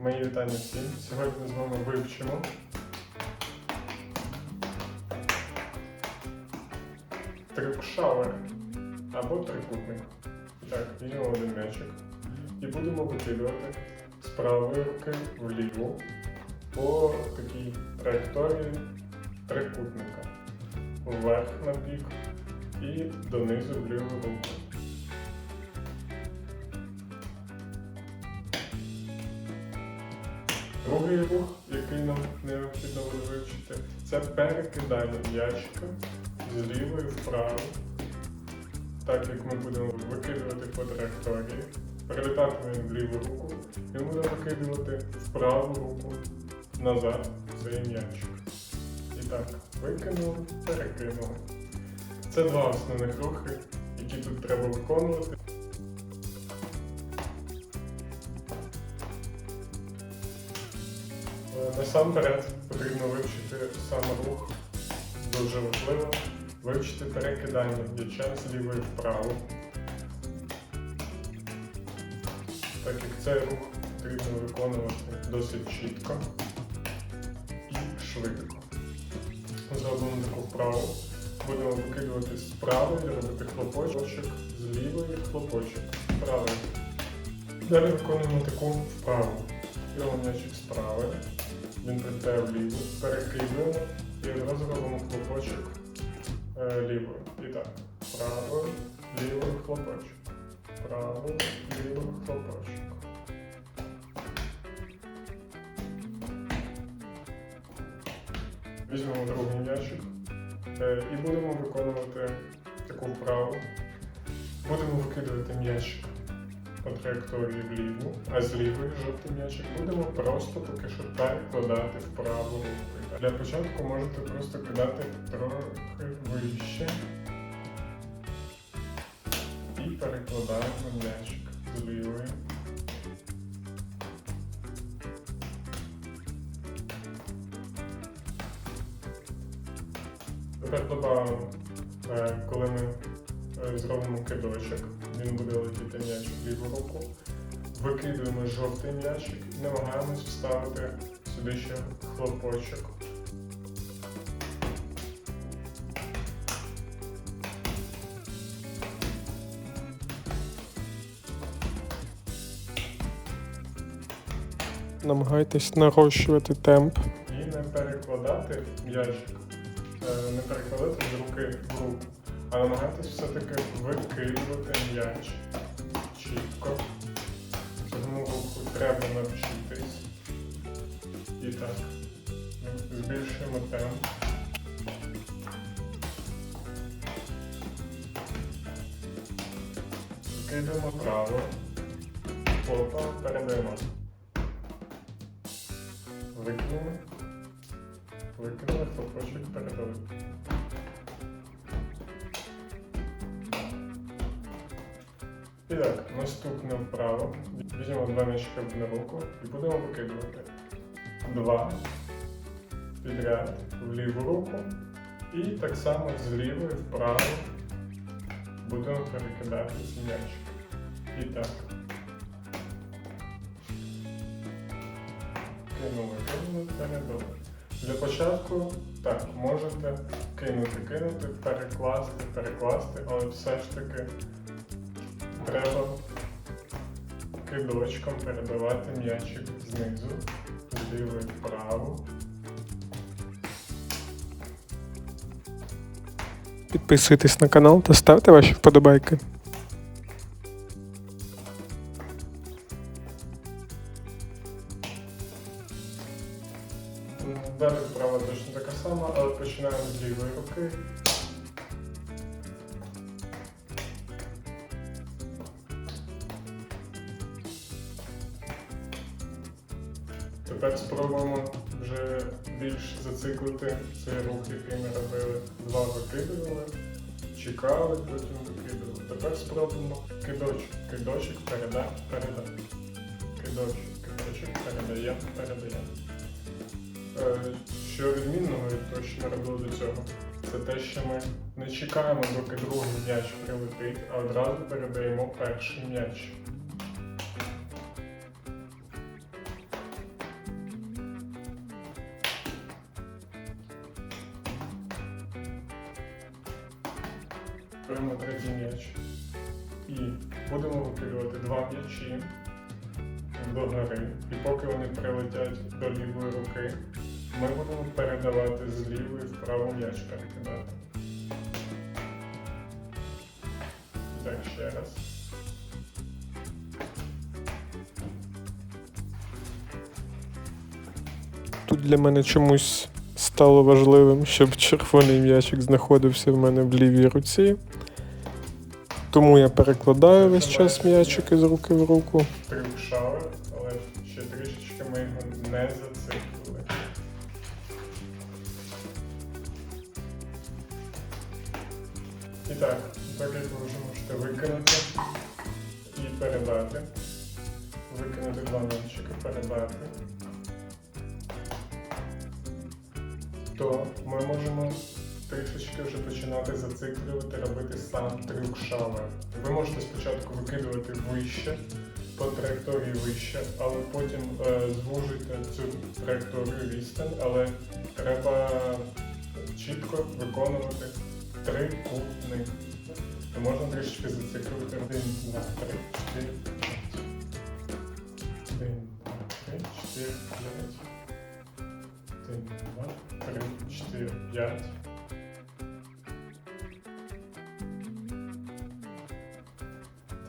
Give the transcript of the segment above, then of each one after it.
Мої вітання всім. Сьогодні з вами вивчимо трикшауер або трикутник. Так, візьмемо один м'ячик і будемо викидувати з правої руки вліву по такій траєкторії трикутника. Вверх на бік і донизу в ліву руку. Другий рух, який нам необхідно буде вивчити, це перекидання м'ячика з лівої вправо. Так як ми будемо викидувати по траєкторії, перелітатиме він в ліву руку і будемо викидувати в праву руку назад цей м'ячик. І так, викинули, перекинули. Це два основних рухи, які тут треба виконувати. Насамперед потрібно вивчити саме рух. Дуже важливо вивчити перекидання м'яча з лівої вправо. Так як цей рух потрібно виконувати досить чітко і швидко. Зробимо таку вправу. Будемо викидувати з правої, робити хлопочок, з лівої хлопочок. Правий. Далі виконуємо таку вправу. Робимо м'ячик з правої, він прилітає вліву, перекидуємо і одразу робимо хлопочок е, лівою. І так, правою, лівою хлопочок. Правою, лівою хлопочок. Візьмемо другий м'ячик е, і будемо виконувати таку вправу. Будемо викидувати м'ячик по траєкторії вліву, а з лівої жовтий м'ячик будемо просто поки що перекладати в праву руку. Для початку можете просто кидати трохи вище і перекладаємо м'ячик з лівої. Тепер додамо, е, коли ми е, зробимо кидочок, він буде летіти м'яч в ліву руку. Викидуємо жовтий м'ячик і намагаємось вставити сюди ще хлопочок. Намагайтесь нарощувати темп. І не перекладати м'ячик, е, не перекладати з руки в руку, а намагайтесь все-таки викидувати м'яч чітко. Цьому руху треба навчитись. І так, збільшуємо темп. Викидуємо право. Опа, передаємо. Викинули. Викинули, хлопочок передали. Так, наступне вправо. Візьмемо два м'ячика на руку і будемо викидувати. Два підряд в ліву руку. І так само з лівої вправо будемо перекидати ці. І так. Кинули, кинули, передали. Для початку так, можете кинути, кинути, перекласти, перекласти, але все ж таки треба кидочком передавати м'ячик знизу, з лівої вправо. Підписуйтесь на канал та ставте ваші вподобайки. Далі вправа точно така сама, але починаємо з лівої руки. Тепер спробуємо вже більш зациклити цей рух, який ми робили. Два викидували, чекали, потім викидували. Тепер спробуємо кидочок. Кидочок переда, переда. Кидочок, кидочок, передаємо, передаємо. Е, Що відмінного від того, що ми робили до цього, це те, що ми не чекаємо, доки другий м'яч прилетить, а одразу передаємо перший м'яч. Беремо третій м'яч і будемо викидувати два м'ячі догори. І поки вони прилетять до лівої руки, ми будемо передавати з лівої в праву м'яч перекидати. І Так, ще раз. Тут для мене чомусь стало важливим, щоб червоний м'ячик знаходився в мене в лівій руці. Тому я перекладаю весь час м'ячики з руки в руку. Шауер, але ще трішечки ми його не зациклили. І так, вже можете викинути і передати. Викинути два м'ячики, передати. То ми можемо трішечки вже починати зациклювати, робити сам трюк шауер. Ви можете спочатку викидувати вище, по траєкторії вище, але потім е, звужити цю траєкторію відстань, але треба чітко виконувати трикутник. То можна трішечки зациклювати один, два, три, чотири. Один, два, три, чотири, п'ять. Один, два, три, чотири, п'ять.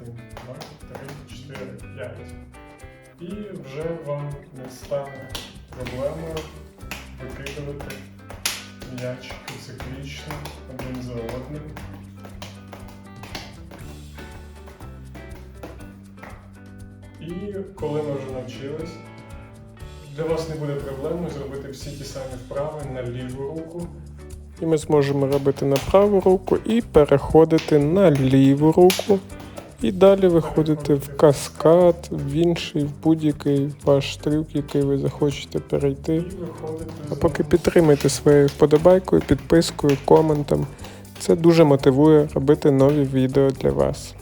Один, два, три, чотири, п'ять. І вже вам не стане проблемою викидувати м'ячики циклічно один за одним. І коли ми вже навчились, для вас не буде проблеми зробити всі ті самі вправи на ліву руку. І ми зможемо робити на праву руку і переходити на ліву руку. І далі виходити в каскад, в інший, в будь-який ваш трюк, який ви захочете перейти. А поки підтримайте своєю вподобайкою, підпискою, коментом. Це дуже мотивує робити нові відео для вас.